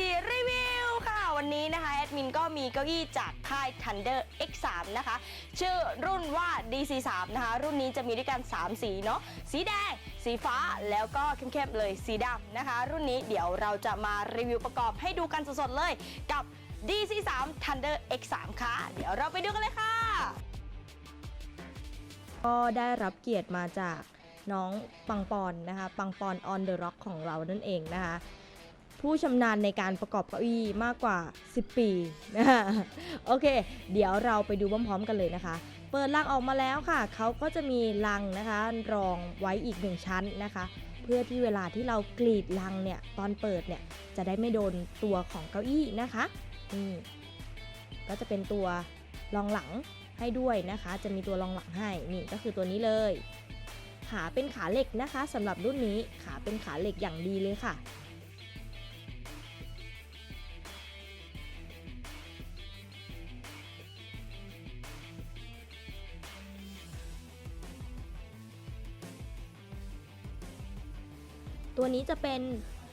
รีวิวค่ะ วันนี้นะคะแอดมินก็มีเก้าอี้จากค่าย Thunder X3 นะคะ ชื่อรุ่นว่า DC3 นะคะ รุ่นนี้จะมีด้วยกัน 3 สีเนาะสีแดง สีฟ้าแล้วก็เข้มๆเลยสีดำนะคะ รุ่นนี้เดี๋ยวเราจะมารีวิวประกอบให้ดูกันสดๆเลยกับ DC3 Thunder X3 ค่ะ เดี๋ยวเราไปดูกันเลยค่ะ ก็ได้รับเกียรติมาจากน้องปังปอนนะคะ ปังปอน on the rock ของเรานั่นเองนะคะ ผู้ชำนาญในการประกอบเก้าอี้มากกว่า 10 ปีนะคะโอเค เดี๋ยวเราไปดูพร้อมๆกันเลยนะคะ เปิดลังออกมาแล้วค่ะ เขาก็จะมีลังนะคะ รองไว้อีกหนึ่งชั้นนะคะ เพื่อที่เวลาที่เรากรีดลังเนี่ยตอนเปิดเนี่ยจะได้ไม่โดนตัวของเก้าอี้นะคะนี่ก็จะเป็นตัวรองหลังให้ด้วยนะคะ จะมีตัวรองหลังให้นี่ก็คือตัวนี้เลย ขาเป็นขาเหล็กนะคะสำหรับรุ่นนี้ขาเป็นขาเหล็กอย่างดีเลยค่ะ ตัวนี้จะเป็น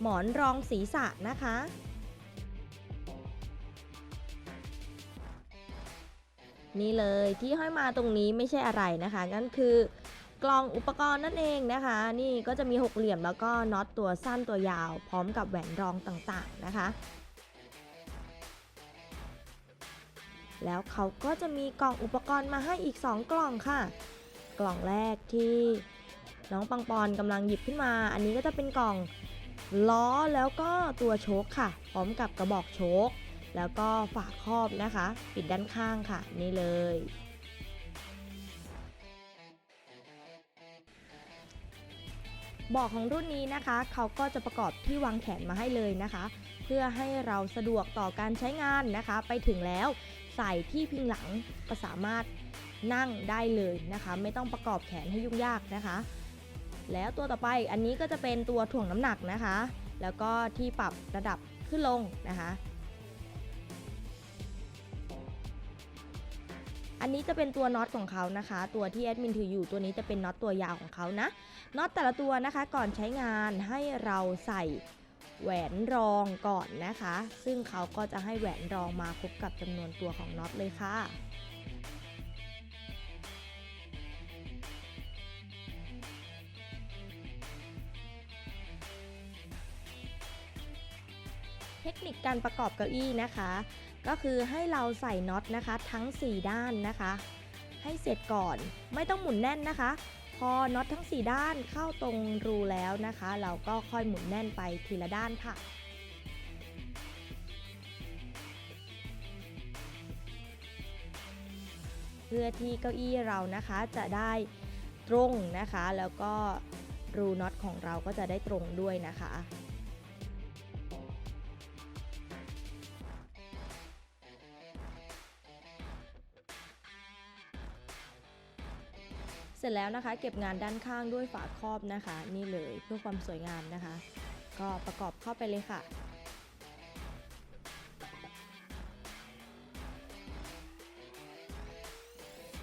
หมอนรองศีรษะนะคะ นี่เลยที่ห้อยมาตรงนี้ไม่ใช่อะไรนะคะนั่นคือกล่องอุปกรณ์นั่นเองนะคะ นี่ก็จะมีหกเหลี่ยมแล้วก็น็อตตัวสั้นตัวยาว พร้อมกับแหวนรองต่างๆนะคะ แล้วเขาก็จะมีกล่องอุปกรณ์มาให้อีก 2 กล่องค่ะ กล่องแรกที่ น้องปังปอนกำลังหยิบขึ้นมา อันนี้ก็จะเป็นกล่องล้อแล้วก็ตัวโชคค่ะ พร้อมกับกระบอกโชค แล้วก็ฝาครอบนะคะ ปิดด้านข้างค่ะ นี่เลย บอกของรุ่นนี้นะคะ เขาก็จะประกอบที่วางแขนมาให้เลยนะคะ เพื่อให้เราสะดวกต่อการใช้งานนะคะ ไปถึงแล้วใส่ที่พิงหลังก็สามารถนั่งได้เลยนะคะ ไม่ต้องประกอบแขนให้ยุ่งยากนะคะ แล้วตัวต่อไปอันนี้ก็จะเป็นตัวถ่วงน้ำหนักนะคะ แล้วก็ที่ปรับระดับขึ้นลงนะคะ อันนี้จะเป็นตัวน็อตของเขานะคะ ตัวที่แอดมินถืออยู่ตัวนี้จะเป็นน็อตตัวยาวของเขานะน็อตแต่ละตัวนะคะก่อนใช้งานให้เราใส่แหวนรองก่อนนะคะ ซึ่งเขาก็จะให้แหวนรองมาครบกับจำนวนตัวของน็อตเลยค่ะ คนิคการประกอบเก้าอี้นะคะ ก็คือให้เราใส่น็อตนะคะ ทั้ง 4 ด้านนะคะ ให้เสร็จก่อนไม่ต้องหมุนแน่นนะคะ พอน็อตทั้ง 4 ด้านเข้าตรงรูแล้วนะคะ เราก็ค่อยหมุนแน่นไปทีละด้านค่ะเพื่อที่เก้าอี้เรานะคะจะได้ตรงนะคะ แล้วก็รูน็อตของเราก็จะได้ตรงด้วยนะคะ เสร็จแล้วนะคะ เก็บงานด้านข้างด้วยฝาครอบนะคะ นี่เลยเพื่อความสวยงามนะคะ ก็ประกอบเข้าไปเลยค่ะ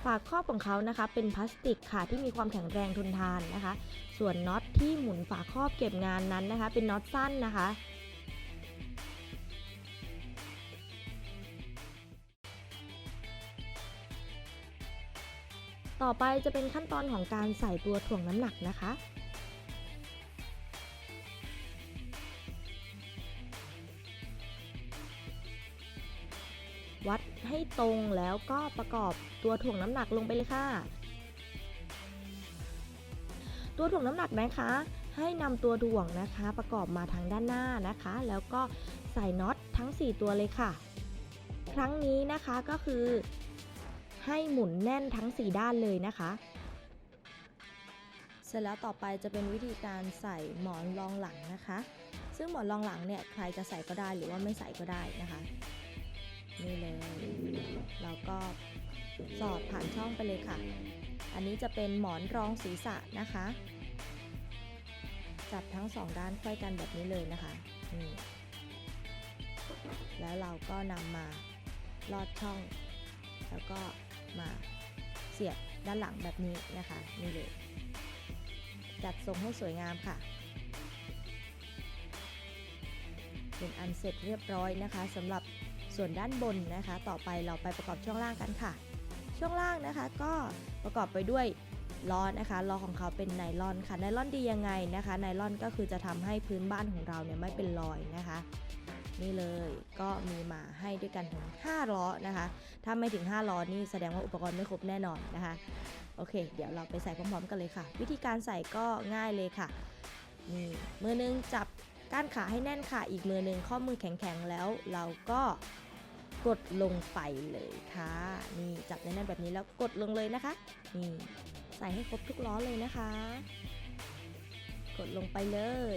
ฝาครอบของเขานะคะ เป็นพลาสติกค่ะที่มีความแข็งแรงทนทานนะคะ ส่วนน็อตที่หมุนฝาครอบเก็บงานนั้นนะคะ เป็นน็อตสั้นนะคะ ต่อไปจะเป็นขั้นตอนของการใส่ตัวถ่วงน้ำหนักนะคะ วัดให้ตรงแล้วก็ประกอบตัวถ่วงน้ำหนักลงไปเลยค่ะ ตัวถ่วงน้ำหนักนะคะ ให้นำตัวถ่วงนะคะ ประกอบมาทางด้านหน้านะคะ แล้วก็ใส่น็อตทั้ง 4 ตัวเลยค่ะ ครั้งนี้นะคะก็คือ ให้หมุนแน่นทั้ง 4 ด้านเลยนะคะ เสร็จแล้วต่อไปจะเป็นวิธีการใส่หมอนรองหลังนะคะ ซึ่งหมอนรองหลังเนี่ยใครจะใส่ก็ได้หรือว่าไม่ใส่ก็ได้นะคะนี่เลยเราก็สอดผ่านช่องไปเลยค่ะ อันนี้จะเป็นหมอนรองศีรษะนะคะ จับทั้งสองด้านค่อยกันแบบนี้เลยนะคะนี่แล้วเราก็นำมาลอดช่อง แล้วก็ มาเสียบด้านหลังแบบนี้นะคะนี่เลยจัดทรงให้สวยงามค่ะ เป็นอันเสร็จเรียบร้อยนะคะสำหรับส่วนด้านบนนะคะ ต่อไปเราไปประกอบช่วงล่างกันค่ะ ช่วงล่างนะคะก็ประกอบไปด้วยล้อนะคะล้อของเขาเป็นไนลอนค่ะไนลอนดียังไงนะคะไนลอนก็คือจะทำให้พื้นบ้านของเราเนี่ยไม่เป็นรอยนะคะ นี่เลยก็มีมาให้ด้วยกันถึง5ล้อนะคะ ถ้าไม่ถึง 5ล้อนี่แสดงว่าอุปกรณ์ไม่ครบแน่นอนนะคะ โอเค เดี๋ยวเราไปใส่พร้อมๆกันเลยค่ะ วิธีการใส่ก็ง่ายเลยค่ะนี่มือนึงจับก้านขาให้แน่นค่ะ อีกมือนึงข้อมือแข็งๆแล้วเราก็กดลงไปเลยค่ะนี่จับแน่นๆแบบนี้แล้วกดลงเลยนะคะนี่ใส่ให้ครบทุกล้อเลยนะคะ กดลงไปเลย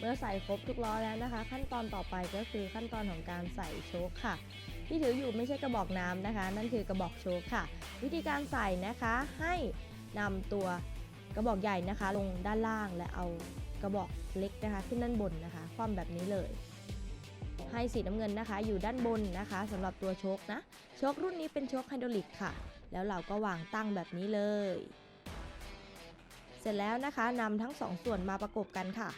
เมื่อใส่ครบทุกล้อแล้วนะคะ ขั้นตอนต่อไปก็คือขั้นตอนของการใส่โชคค่ะ ที่ถืออยู่ไม่ใช่กระบอกน้ำนะคะ นั่นคือกระบอกโชคค่ะ วิธีการใส่นะคะให้นำตัวกระบอกใหญ่นะคะ ลงด้านล่างและเอากระบอกเล็กนะคะ ขึ้นด้านบนนะคะ คว่ำแบบนี้เลยให้สีน้ำเงินนะคะ อยู่ด้านบนนะคะสำหรับตัวโชคนะโชครุ่นนี้เป็นโชคไฮดรอลิกค่ะ แล้วเราก็วางตั้งแบบนี้เลย เสร็จแล้วนะคะนำทั้งสองส่วนมาประกบกันค่ะ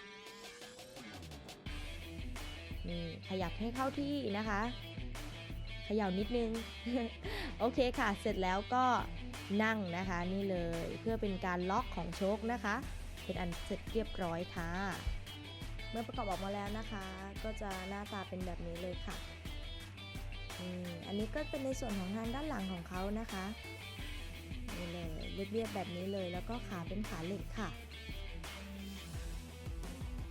นี่ขยับให้เข้าที่นะคะเขย่านิดนึง โอเคค่ะ เสร็จแล้วก็นั่งนะคะนี่เลยเพื่อเป็นการล็อกของโชคนะคะ เป็นอันเสร็จเรียบร้อยค่ะ เมื่อประกอบออกมาแล้วนะคะ ก็จะหน้าตาเป็นแบบนี้เลยค่ะนี่อันนี้ก็เป็นในส่วนของทางด้านหลังของเขานะคะนี่เลยเรียบๆแบบนี้เลยแล้วก็ขาเป็นขาเหล็กค่ะ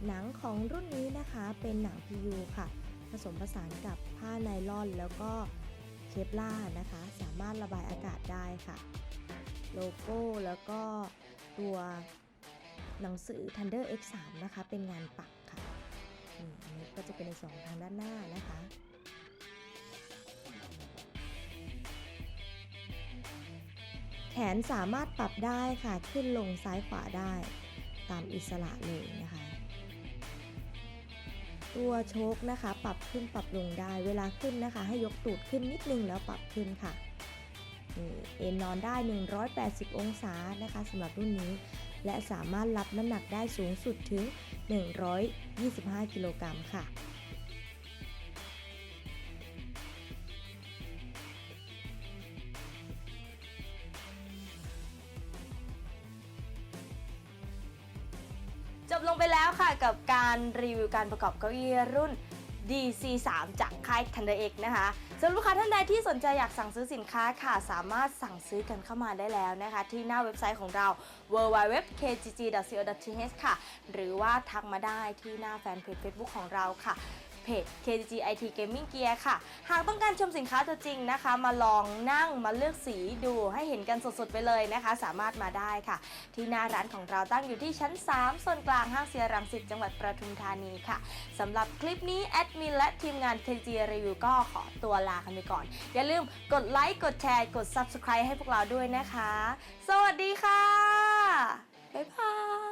หนังของรุ่นนี้นะคะเป็นหนัง PU ค่ะ ผสมผสานกับผ้าไนลอนแล้วก็เคปล่าร์นะคะ สามารถระบายอากาศได้ค่ะ โลโก้แล้วก็ตัวหนังสือ Thunder X3 นะคะ เป็นงานปักค่ะอันนี้ก็จะเป็นในสองทางด้านหน้านะคะแขนสามารถปรับได้ค่ะ ขึ้นลงซ้ายขวาได้ ตามอิสระเลยนะคะ ตัวโชคนะคะ ปรับขึ้นปรับลงได้ เวลาขึ้นนะคะ ให้ยกตูดขึ้นนิดนึงแล้วปรับขึ้นค่ะนี่เอนนอนได้ 180 องศานะคะสำหรับรุ่นนี้ และสามารถรับน้ำหนักได้สูงสุดถึง 125 กิโลกรัมค่ะ จบลงไปแล้วค่ะกับการรีวิวการประกอบเก้าอี้รุ่น DC3 จากค่าย Thunder X นะคะสำหรับลูกค้าท่านใดที่สนใจอยากสั่งซื้อสินค้าค่ะ สามารถสั่งซื้อกันเข้ามาได้แล้วนะคะ ที่หน้าเว็บไซต์ของเรา www.kgg.co.th ค่ะ หรือว่าทักมาได้ที่หน้าแฟนเพจ Facebook ของเราค่ะ เพจ KGG IT Gaming Gear ค่ะ หากต้องการชมสินค้าตัวจริงนะคะ มาลองนั่งมาเลือกสีดูให้เห็นกันสดๆไปเลยนะคะ สามารถมาได้ค่ะ ที่หน้าร้านของเราตั้งอยู่ที่ชั้น 3 ส่วนกลางห้างเซียรังสิตจังหวัดประทุมธานีค่ะสำหรับคลิปนี้แอดมินและทีมงาน KG Review ก็ขอตัวลากันไปก่อน อย่าลืมกดไลค์กดแชร์กด Subscribe ให้พวกเราด้วยนะคะ สวัสดีค่ะบ๊ายบาย